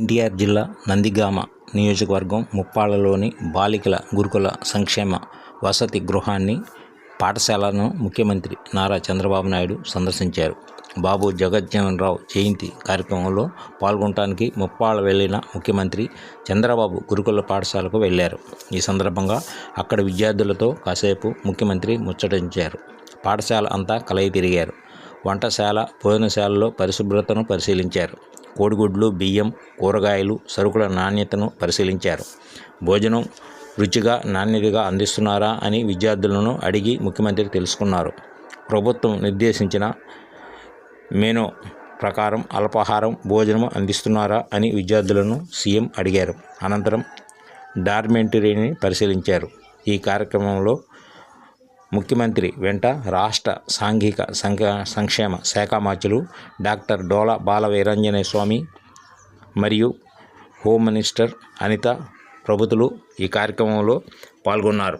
ఎన్టీఆర్ జిల్లా నందిగామ నియోజకవర్గం ముప్పాళ్ళలోని బాలికల గురుకుల సంక్షేమ వసతి గృహాన్ని పాఠశాలను ముఖ్యమంత్రి నారా చంద్రబాబు నాయుడు సందర్శించారు. బాబు జగజ్జీవనరావు జయంతి కార్యక్రమంలో పాల్గొనడానికి ముప్పాళ్ళ వెళ్ళిన ముఖ్యమంత్రి చంద్రబాబు గురుకుల పాఠశాలకు వెళ్ళారు. ఈ సందర్భంగా అక్కడ విద్యార్థులతో కాసేపు ముఖ్యమంత్రి ముచ్చటించారు. పాఠశాల అంతా కలయి తిరిగారు వంటశాల భోజనశాలలో పరిశుభ్రతను పరిశీలించారు. కోడిగుడ్లు బియ్యం కూరగాయలు సరుకుల నాణ్యతను పరిశీలించారు. భోజనం రుచిగా నాణ్యతగా అందిస్తున్నారా అని విద్యార్థులను అడిగి ముఖ్యమంత్రి తెలుసుకున్నారు. ప్రభుత్వం నిర్దేశించిన మెనూ ప్రకారం అల్పాహారం భోజనం అందిస్తున్నారా అని విద్యార్థులను సీఎం అడిగారు. అనంతరం డార్మెంటరీని పరిశీలించారు. ఈ కార్యక్రమంలో ముఖ్యమంత్రి వెంట రాష్ట్ర సాంఘిక సంఘ సంక్షేమ శాఖ మంత్రులు డాక్టర్ డోల బాల వీరాంజనేయ స్వామి మరియు హోమ్ మినిస్టర్ అనిత ప్రభుతులు ఈ కార్యక్రమంలో పాల్గొన్నారు.